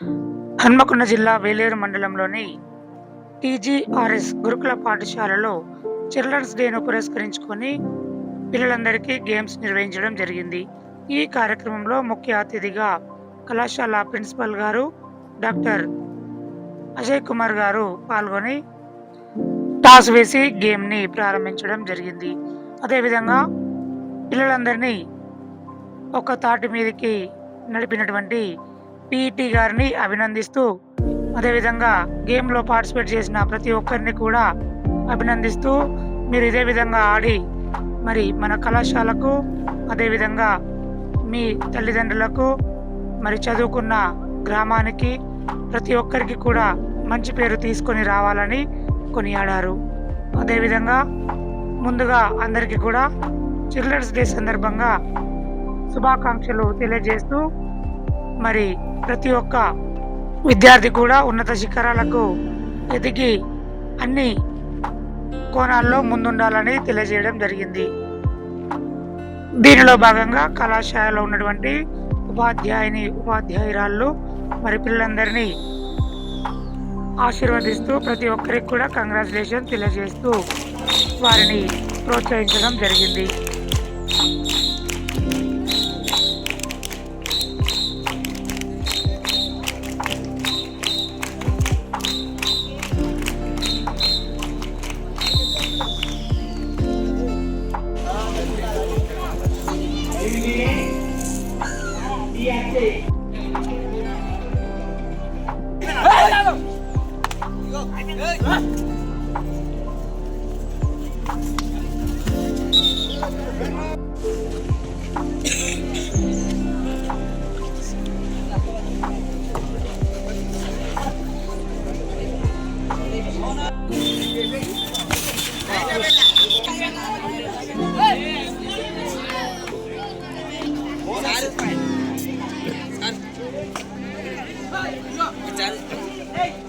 హన్మకొండ జిల్లా వేలేరు మండలంలోని టీజీఆర్ఎస్ గురుకుల పాఠశాలలో చిల్డ్రన్స్ డేను పురస్కరించుకొని పిల్లలందరికీ గేమ్స్ నిర్వహించడం జరిగింది. ఈ కార్యక్రమంలో ముఖ్య అతిథిగా కళాశాల ప్రిన్సిపల్ గారు డాక్టర్ అజయ్ కుమార్ గారు పాల్గొని టాస్ వేసి గేమ్ని ప్రారంభించడం జరిగింది. అదేవిధంగా పిల్లలందరినీ ఒక తాటి మీదకి నడిపినటువంటి పీఈటీ గారిని అభినందిస్తూ అదేవిధంగా గేమ్లో పార్టిసిపేట్ చేసిన ప్రతి ఒక్కరిని కూడా అభినందిస్తూ మీరు ఇదే విధంగా ఆడి మరి మన కళాశాలకు అదేవిధంగా మీ తల్లిదండ్రులకు మరి చదువుకున్న గ్రామానికి ప్రతి ఒక్కరికి కూడా మంచి పేరు తీసుకొని రావాలని కొనియాడారు. అదేవిధంగా ముందుగా అందరికీ కూడా చిల్డ్రన్స్ డే సందర్భంగా శుభాకాంక్షలు తెలియజేస్తూ మరి ప్రతి ఒక్క విద్యార్థి కూడా ఉన్నత శిఖరాలకు ఎదిగి అన్ని కోణాల్లో ముందుండాలని తెలియజేయడం జరిగింది. దీనిలో భాగంగా కళాశాలలో ఉన్నటువంటి ఉపాధ్యాయుని ఉపాధ్యాయురాళ్ళు మరి పిల్లలందరినీ ఆశీర్వదిస్తూ ప్రతి ఒక్కరికి కూడా కంగ్రాచులేషన్ తెలియజేస్తూ వారిని ప్రోత్సహించడం జరిగింది. Kita.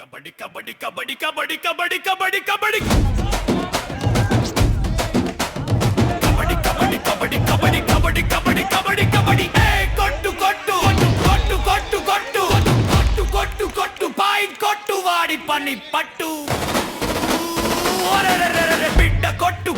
కబడ్డీ కబడ్డీ కబడ్డీ కబడ్డీ కబడ్డీ కబడ్డీ కబడ్డీ కబడ్డీ కబడ్డీ కబడ్డీ కబడ్డీ కబడ్డీ కబడ్డీ కబడ్డీ కబడ్డీ ఏ కొట్టు కొట్టు కొట్టు కొట్టు కొట్టు కొట్టు కొట్టు కొట్టు కొట్టు పట్టు బిడ్డ కొట్టు